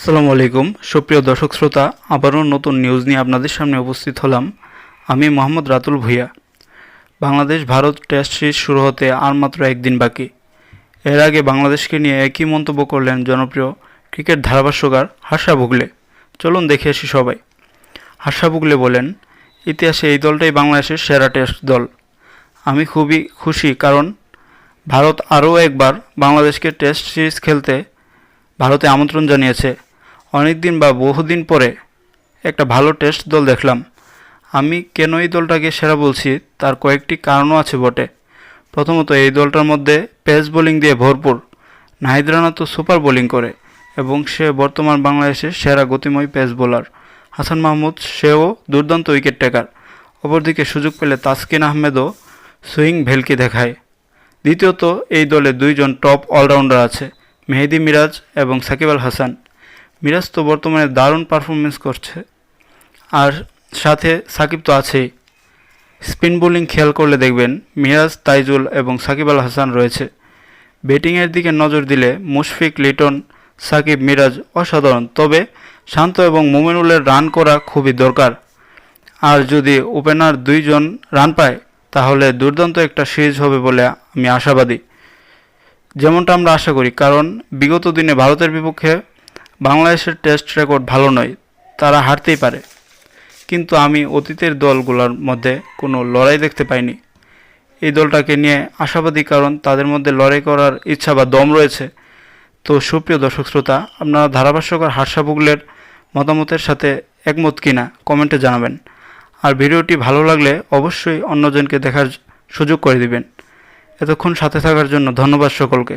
আসসালামু আলাইকুম। সুপ্রিয় দর্শক শ্রোতা, আবারও নতুন নিউজ নিয়ে আপনাদের সামনে উপস্থিত হলাম। আমি মোহাম্মদ রাতুল ভুইয়া। বাংলাদেশ ভারত টেস্ট সিরিজ শুরু হতে আর মাত্র একদিন বাকি। এর আগে বাংলাদেশকে নিয়ে একই মন্তব্য করলেন জনপ্রিয় ক্রিকেট ধারাভাষ্যকার হাসা ভুগলে চলুন দেখে আসি সবাই। হাসা ভুগলে বলেন, ইতিহাসে এই দলটাই বাংলাদেশের সেরা টেস্ট দল। আমি খুবই খুশি কারণ ভারত আরও একবার বাংলাদেশকে টেস্ট সিরিজ খেলতে ভারতে আমন্ত্রণ জানিয়েছে। অনেক দিন বা বহুদিন পরে একটা ভালো টেস্ট দল দেখলাম। আমি কেন এই দলটাকে সেরা বলছি তার কয়েকটি কারণও আছে বটে। প্রথমত, এই দলটার মধ্যে পেস বোলিং দিয়ে ভরপুর। নাহিদ রানা তো সুপার বোলিং করে এবং সে বর্তমান বাংলাদেশের সেরা গতিময় পেস বোলার হাসান মাহমুদ, সেও দুর্দান্ত উইকেট টেকার অপরদিকে সুযোগ পেলে তাসকিন আহমেদও সুইং ভেলকি দেখায়। দ্বিতীয়ত, এই দলে দুইজন টপ অলরাউন্ডার আছে, মেহেদি মিরাজ এবং সাকিব আল হাসান। মিরাজ তো বর্তমানে দারুণ পারফরমেন্স করছে। আর সাথে সাকিব তো আছেই। স্পিন বোলিং খেয়াল করলে দেখবেন মিরাজ, তাইজুল এবং সাকিব আল হাসান রয়েছে। ব্যাটিংয়ের দিকে নজর দিলে মুশফিক, লিটন, সাকিব, মিরাজ অসাধারণ। তবে শান্ত এবং মোমিনুলের রান করা খুবই দরকার। আর যদি ওপেনার দুইজন রান পায়, তাহলে দুর্দান্ত একটা সিরিজ হবে বলে আমি আশাবাদী। যেমনটা আমরা আশা করি, কারণ বিগত দিনে ভারতের বিপক্ষে বাংলাদেশের টেস্ট রেকর্ড ভালো নয়, তারা হারতেই পারে। কিন্তু আমি অতীতের দলগুলোর মধ্যে কোনো লড়াই দেখতে পাইনি। এই দলটাকে নিয়ে আশাবাদী কারণ তাদের মধ্যে লড়াই করার ইচ্ছা বা দম রয়েছে। তো সুপ্রিয় দর্শক শ্রোতা, আপনারা ধারাভাষ্যকর হার্ষা বুগলের মতামতের সাথে একমত কিনা কমেন্টে জানাবেন। আর ভিডিওটি ভালো লাগলে অবশ্যই অন্যজনকে দেখার সুযোগ করে দিবেন। এতক্ষণ সাথে থাকার জন্য ধন্যবাদ সকলকে।